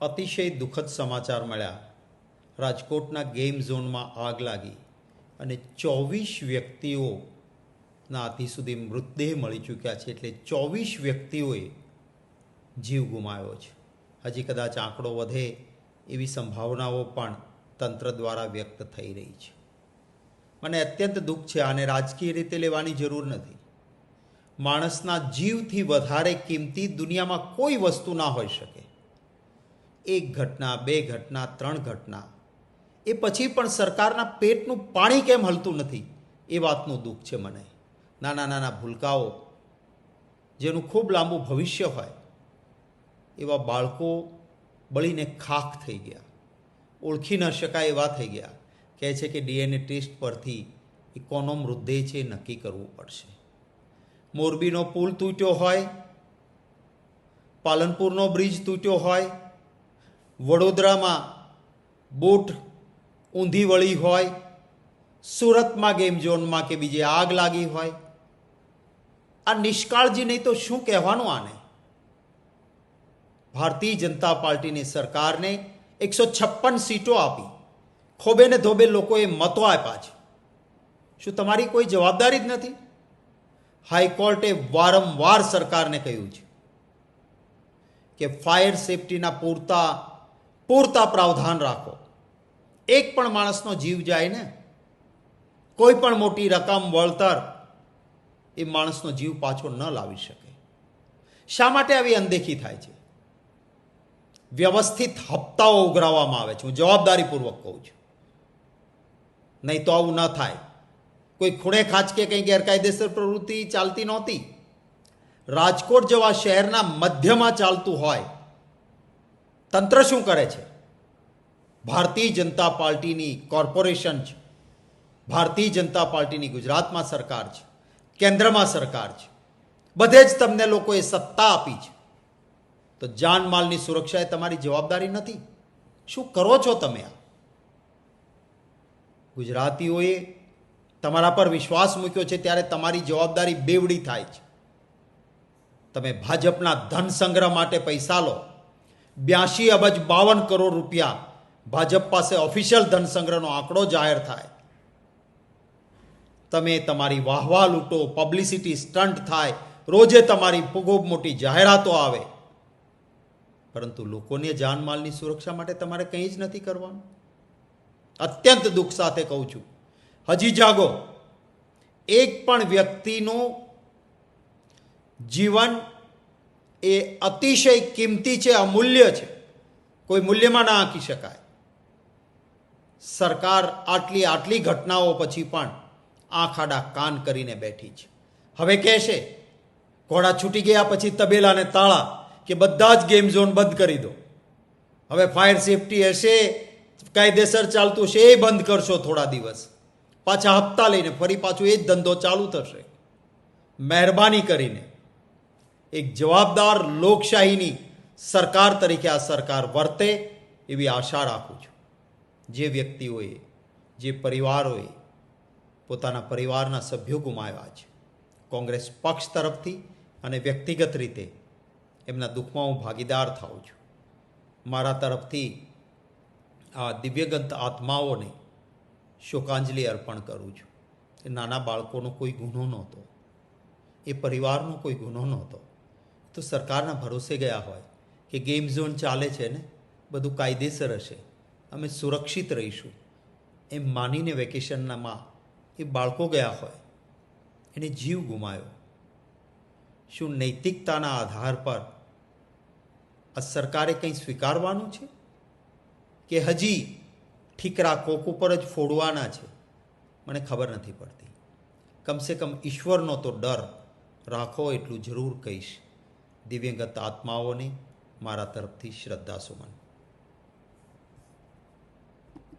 અતિશય દુઃખદ સમાચાર મળ્યા. રાજકોટના ગેમ ઝોનમાં આગ લાગી અને ચોવીસ વ્યક્તિઓના આથી સુધી મૃતદેહ મળી ચૂક્યા છે એટલે ચોવીસ વ્યક્તિઓએ જીવ ગુમાવ્યો છે. હજી કદાચ આંકડો વધે એવી સંભાવનાઓ પણ તંત્ર દ્વારા વ્યક્ત થઈ રહી છે. મને અત્યંત દુઃખ છે, આને રાજકીય રીતે લેવાની જરૂર નથી. માણસના જીવથી વધારે કિંમતી દુનિયામાં કોઈ વસ્તુ ના હોઈ શકે. એક ઘટના, બે ઘટના, ત્રણ ઘટના. એ પછી પણ સરકારના પેટનું પાણી કેમ હલતું નથી? એ વાતનું દુઃખ છે મને. નાના નાના ભૂલકાઓ જેનું ખૂબ લાંબુ ભવિષ્ય હોય, એવા બાળકો બળીને ખાખ થઈ ગયા. ઓળખી ન શકાય એવા થઈ ગયા. કહે છે કે ડીએનએ ટેસ્ટ પરથી એ કોનો મૃતદેહ છે નક્કી કરવું પડશે. મોરબીનો પુલ તૂટ્યો હોય, પાલનપુરનો બ્રિજ તૂટ્યો હોય વડોદરામાં બોટ ઊંધી વળી હોય, સુરતમાં ગેમ ઝોનમાં કે બીજે આગ લાગી હોય. આ નિષ્કાળજી નહીં તો શું કહેવાનું આને? ભારતીય જનતા પાર્ટીની સરકારને એકસો છપ્પન સીટો આપી. ખોબે ને ધોબે લોકોએ મતો આપ્યા છે. શું તમારી કોઈ જવાબદારી જ નથી? હાઈકોર્ટે વારંવાર સરકારને કહ્યું છે કે ફાયર સેફટીના પૂરતા પૂરતા પ્રાવધાન રાખો. એક પણ માણસનો જીવ જાય ને, કોઈ પણ મોટી રકમ, વળતર, એ માણસનો જીવ પાછો ન લાવી શકે. શા માટે આવી અનદેખી થાય છે? વ્યવસ્થિત હપ્તાઓ ઉઘરાવવામાં આવે છે. હું જવાબદારીપૂર્વક કહું છું. નહીં તો આવું ન થાય. કોઈ ખૂણે ખાંચકે કંઈ ગેરકાયદેસર પ્રવૃત્તિ ચાલતી નહોતી. રાજકોટ જેવા શહેરના મધ્યમાં ચાલતું હોય તંત્ર શું કરે છે? ભારતીય જનતા પાર્ટીની કોર્પોરેશન છે. ભારતીય જનતા પાર્ટીની ગુજરાતમાં સરકાર છે. કેન્દ્રમાં સરકાર છે. બધે જ તમને લોકોએ સત્તા આપી છે. તો જાનમાલની સુરક્ષા એ તમારી જવાબદારી નથી? શું કરો છો તમે આ? ગુજરાતીઓએ તમારા પર વિશ્વાસ મૂક્યો છે ત્યારે તમારી જવાબદારી બેવડી થાય છે. તમે ભાજપના ધન સંગ્રહ માટે પૈસા લો. બ્યાસી અબજ બાવન કરોડ રૂપિયા ભાજપ પાસે ઓફિશિયલ ધન સંગ્રહનો આંકડો જાહેર થાય. તમે તમારી વાહવા લૂંટો પબ્લિસિટી સ્ટન્ટ થાય, રોજે તમારી ખૂબ મોટી જાહેરાતો આવે. પરંતુ લોકોને જાનમાલની સુરક્ષા માટે તમારે કંઈ જ નથી કરવાનું. અત્યંત દુઃખ સાથે કહું છું. હજી જાગો. એક પણ વ્યક્તિનું જીવન એ અતિશય કિંમતી છે, અમૂલ્ય છે. કોઈ મૂલ્યમાં ના આંકી શકાય. સરકાર આટલી આટલી ઘટનાઓ પછી પણ આંખ આડા કાન કરીને બેઠી છે. હવે કહેશે, ઘોડા છૂટી ગયા પછી તબેલાને તાળા કે બધા જ ગેમ ઝોન બંધ કરી દો. હવે ફાયર સેફટી હશે, કાયદેસર ચાલતું હશે, એ બંધ કરશો થોડા દિવસ. પાછા હપ્તા લઈને ફરી પાછું એ જ ધંધો ચાલુ થશે. મહેરબાની કરીને. એક જવાબદાર લોકશાહીની સરકાર તરીકે આ સરકાર વર્તે એવી આશા રાખું છું. જે વ્યક્તિઓએ, જે પરિવારોએ પોતાના પરિવારના સભ્યો ગુમાવ્યા છે. કોંગ્રેસ પક્ષ તરફથી અને વ્યક્તિગત રીતે એમના દુઃખમાં હું ભાગીદાર થાઉં છું. મારા તરફથી આ દિવ્યગંત આત્માઓને શોકાંજલિ અર્પણ કરું છું. એ નાના બાળકોનો કોઈ ગુનો નહોતો. એ પરિવારનો કોઈ ગુનો નહોતો. તો સરકારના ભરોસે ગયા હોય કે ગેમ ઝોન ચાલે છે ને, બધું કાયદેસર હશે. અમે સુરક્ષિત રહીશું. એમ માનીને વેકેશનમાં એ બાળકો ગયા હોય. એને જીવ ગુમાયો. શું નૈતિકતાના આધાર પર આ સરકારે કંઈ સ્વીકારવાનું છે? કે હજી ઠીકરા કોક ઉપર જ ફોડવાના છે? મને ખબર નથી પડતી. કમસે કમ ઈશ્વરનો તો ડર રાખો એટલું જરૂર કહીશ. દિવ્યંગત આત્માઓને મારા તરફથી શ્રદ્ધા સુમન.